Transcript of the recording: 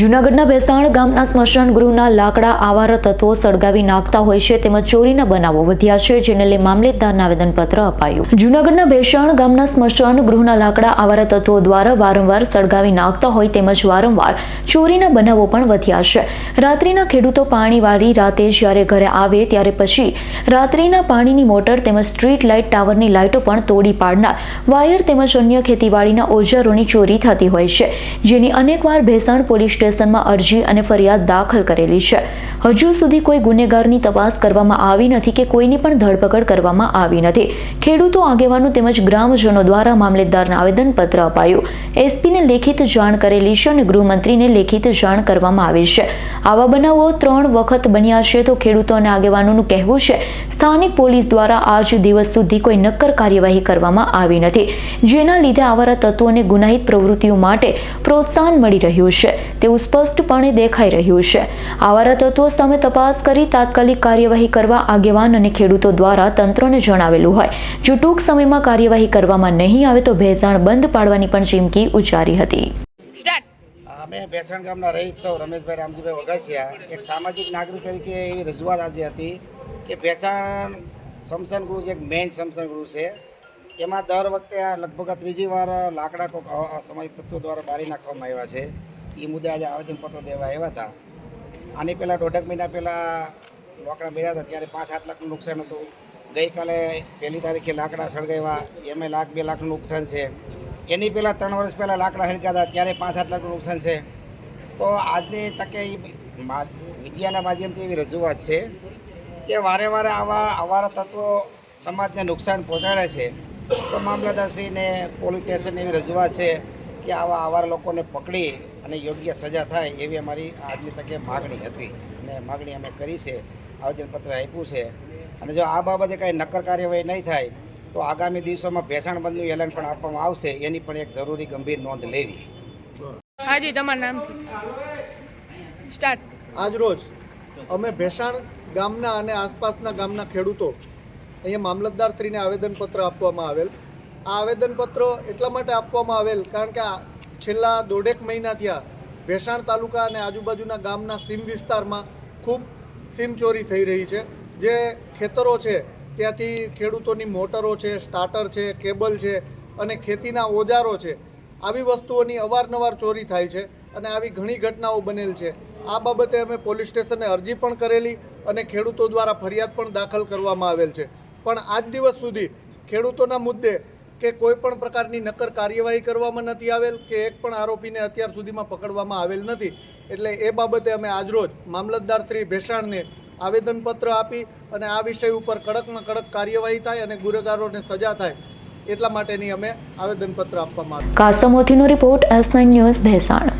જૂનાગઢના ભેસાણ ગામના સ્મશાન ગૃહના લાકડા આવારા તત્વો સળગાવી નાખતા હોય છે તેમજ ચોરીના બનાવો વધ્યા છે, જેને લઈ મામલેદારને આવેદનપત્ર અપાયું. જૂનાગઢના ભેસાણ ગામના સ્મશાન ગૃહના લાકડા આવારા તત્વો દ્વારા વારંવાર સળગાવી નાખતા હોય તેમજ વારંવાર ચોરીના બનાવો પણ વધ્યા છે. રાત્રિના ખેડૂતો પાણી વાળી રાતે જ્યારે ઘરે આવે ત્યારે પછી રાત્રિના પાણીની મોટર તેમજ સ્ટ્રીટ લાઇટ ટાવરની લાઇટો પણ તોડી પાડનાર, વાયર તેમજ અન્ય ખેતીવાડીના ઓજારોની ચોરી થતી હોય છે, જેની અનેકવાર ભેસાણ પોલીસ સ્ટેશનમાં અરજી અને ફરિયાદ દાખલ કરેલી છે. હજુ સુધી કોઈ ગુનેગારની તપાસ કરવામાં આવી નથી કે કોઈની પણ ધરપકડ કરવામાં આવી નથી. ખેડૂતો, આગેવાનો તેમજ ગ્રામજનો દ્વારા મામલેદારને આવેદનપત્ર અપાયું. એસપીને લેખિત જાણ કરેલી છે અને ગૃહમંત્રીને લેખિત જાણ કરવામાં આવી છે. આવા બનાવો ત્રણ વખત બન્યા છે તો ખેડૂતો અને આગેવાનોનું કહેવું છે, સ્થાનિક પોલીસ દ્વારા આજ દિવસ સુધી કોઈ નક્કર કાર્યવાહી કરવામાં આવી નથી. જેના લીધે આવારા તત્વોને ગુનાહિત પ્રવૃત્તિઓ માટે પ્રોત્સાહન મળી રહ્યું છે. તેવું સ્પષ્ટપણે દેખાઈ રહ્યું છે. આવા તત્વો સામે તપાસ કરી તાત્કાલિક કાર્યવાહી કરવા આગેવાન અને ખેડૂતો દ્વારા તંત્રને જણાવેલું હોય. જો ટૂંક સમયમાં કાર્યવાહી કરવામાં નહીં આવે તો ભેંસાણ બંધ પાડવાની પણ ચીમકી ઉચ્ચારી હતી. અમે ભેસણ ગામના રહીશ સૌ રમેશભાઈ રામજીભાઈ વઘાસિયા. એક સામાજિક નાગરિક તરીકે એવી રજૂઆત આજે હતી કે ભેસણ સમસન ગૃહ જે એક મેઇન સમસન ગૃહ છે એમાં દર વખતે આ લગભગ આ ત્રીજી વાર લાકડા અસામાજિક તત્વો દ્વારા બારી નાખવામાં આવ્યા છે. એ મુદ્દે આજે આવેદનપત્ર દેવા આવ્યા હતા. આની પહેલાં દોઢેક મહિના પહેલાં લાકડા મળ્યા હતા, ત્યારે પાંચ સાત લાખનું નુકસાન હતું. ગઈકાલે પહેલી તારીખે લાકડા સળગાવ્યા, એમાં લાખ બે લાખનું નુકસાન છે. એની પહેલાં ત્રણ વર્ષ પહેલાં લાકડા હરક્યા હતા, ત્યારે પાંચ સાત લાખનું નુકસાન છે. તો આજની તકે મીડિયાના માધ્યમથી એવી રજૂઆત છે કે વારે વારે આવા અવારા તત્વો સમાજને નુકસાન પહોંચાડે છે. તો મામલતદારશ્રીને પોલીસ સ્ટેશનની એવી રજૂઆત છે કે આવા આવારા લોકોને પકડી અને યોગ્ય સજા થાય એવી અમારી આજની તકે માગણી હતી. અને માગણી અમે કરી છે આવેદનપત્ર આપ્યું છે. અને જો આ બાબતે કાંઈ નક્કર કાર્યવાહી નહીં થાય તો આગામી દિવસોમાં ભેસાણ બંધનું એલાન પણ આપવામાં આવશે એની પણ એક જરૂરી ગંભીર નોંધ લેવી. હાજી તમારા નામથી. સ્ટાર્ટ આજરોજ અમે ભેસાણ ગામના અને આસપાસના ગામના ખેડૂતો અહીંયા મામલતદારશ્રીને આવેદનપત્ર આપવામાં આવેલ. આ આવેદનપત્ર એટલા માટે આપવામાં આવેલ કારણ કે આ છેલ્લા દોઢેક મહિના થયા ભેસાણ તાલુકા અને આજુબાજુના ગામના સીમ વિસ્તારમાં ખૂબ સીમ ચોરી થઈ રહી છે. જે ખેતરો છે, ત્યાંથી ખેડૂતોની મોટરો છે, સ્ટાર્ટર છે, કેબલ છે અને ખેતીના ઓજારો છે, આવી વસ્તુઓની અવારનવાર ચોરી થાય છે અને આવી ઘણી ઘટનાઓ બનેલ છે. આ બાબતે અમે પોલીસ સ્ટેશને અરજી પણ કરેલી અને ખેડૂતો દ્વારા ફરિયાદ પણ દાખલ કરવામાં આવેલ છે. પણ આજ દિવસ સુધી ખેડૂતોના મુદ્દે કે કોઈ પણ પ્રકારની નક્કર કાર્યવાહી કરવામાં નથી આવેલ, કે એક પણ આરોપીને અત્યાર સુધીમાં પકડવામાં આવેલ નથી. એટલે એ બાબતે અમે આજરોજ મામલતદાર શ્રી ભેસાણને આવેદનપત્ર આપી અને આ વિષય ઉપર કડકમાં કડક કાર્યવાહી થાય અને ગુનેગારોને સજા થાય, એટલા માટેની અમે આવેદનપત્ર આપવામાં આવ્યું. કાસમોથીનો રિપોર્ટ એસ ન્યૂઝ ભેસાણ.